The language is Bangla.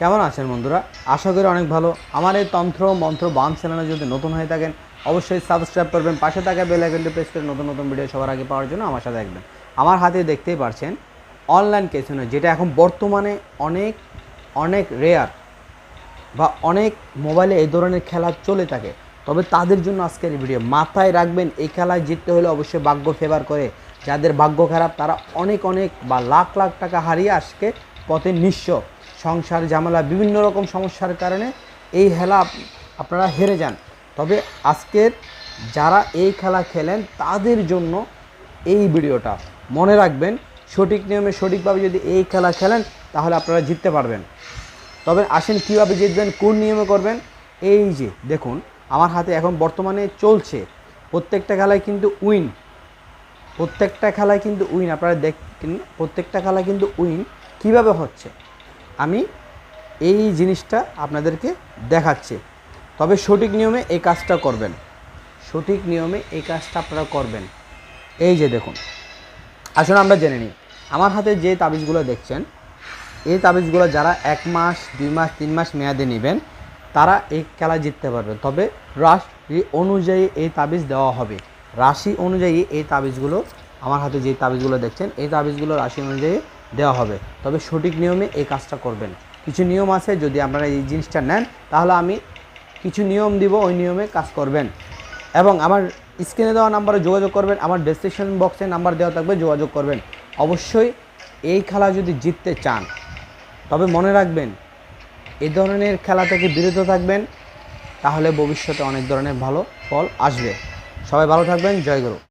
কেমন আছেন বন্ধুরা? আশা করি অনেক ভালো। আমার এই তন্ত্র, মন্ত্র বাম চ্যানেলে যদি নতুন হয়ে থাকেন, অবশ্যই সাবস্ক্রাইব করবেন, পাশে থাকা বেল আইকনটি প্রেস করে নতুন নতুন ভিডিও সবার আগে পাওয়ার জন্য আমার সাথে দেখবেন আমার হাতে দেখতেই পারছেন অনলাইন ক্যাসিনো যেটা এখন বর্তমানে অনেক অনেক রেয়ার বা অনেক মোবাইলে এই ধরনের খেলা চলে থাকে। তবে তাদের জন্য আজকের ভিডিও মাথায় রাখবেন, এই খেলায় জিততে হলে অবশ্যই ভাগ্য ফেভার করে। যাদের ভাগ্য খারাপ, তারা অনেক অনেক বা লাখ লাখ টাকা হারিয়ে আজকে পথে নিঃস্ব। সংসার ঝামেলা, বিভিন্ন রকম সমস্যার কারণে এই খেলা আপনারা হেরে যান। তবে আজকের যারা এই খেলা খেলেন, তাদের জন্য এই ভিডিওটা মনে রাখবেন, সঠিক নিয়মে, সঠিকভাবে যদি এই খেলা খেলেন, তাহলে আপনারা জিততে পারবেন। তবে আসেন, কীভাবে জিতবেন, কোন নিয়মে করবেন? এই যে, দেখুন আমার হাতে এখন বর্তমানে চলছে। প্রত্যেকটা খেলায় কিন্তু উইন। প্রত্যেকটা খেলায় কিন্তু উইন। আপনারা দেখেন, প্রত্যেকটা খেলায় কিন্তু উইন কীভাবে হচ্ছে? আমি এই জিনিসটা আপনাদেরকে দেখাচ্ছি। তবে সঠিক নিয়মে এই কাজটা করবেন। সঠিক নিয়মে এই কাজটা আপনারা করবেন। এই যে দেখুন আসলে আমরা জেনে নিই। আমার হাতে যে তাবিজগুলো দেখছেন, এই তাবিজগুলো যারা এক মাস, দুই মাস, তিন মাস মেয়াদে নেবেন তারা এই খেলা জিততে পারবে। তবে রাশি অনুযায়ী এই তাবিজ দেওয়া হবে। রাশি অনুযায়ী এই তাবিজগুলো, আমার হাতে যে তাবিজগুলো দেখছেন, এই তাবিজগুলো রাশি অনুযায়ী দেওয়া হবে। তবে সঠিক নিয়মে এই কাজটা করবেন। কিছু নিয়ম আছে, যদি আপনারা এই জিনিসটা নেন, তাহলে আমি কিছু নিয়ম দিব, ওই নিয়মে কাজ করবেন। এবং আমার স্ক্রিনে দেওয়া নাম্বারে যোগাযোগ করবেন, আমার ডেসক্রিপশন বক্সে নাম্বার দেওয়া থাকবে, যোগাযোগ করবেন। অবশ্যই এই খেলা যদি জিততে চান, তবে মনে রাখবেন এই ধরনের খেলা থেকে বিরত থাকবেন, তাহলে ভবিষ্যতে অনেক ধরনের ভালো ফল আসবে। সবাই ভালো থাকবেন, জয় গুরু।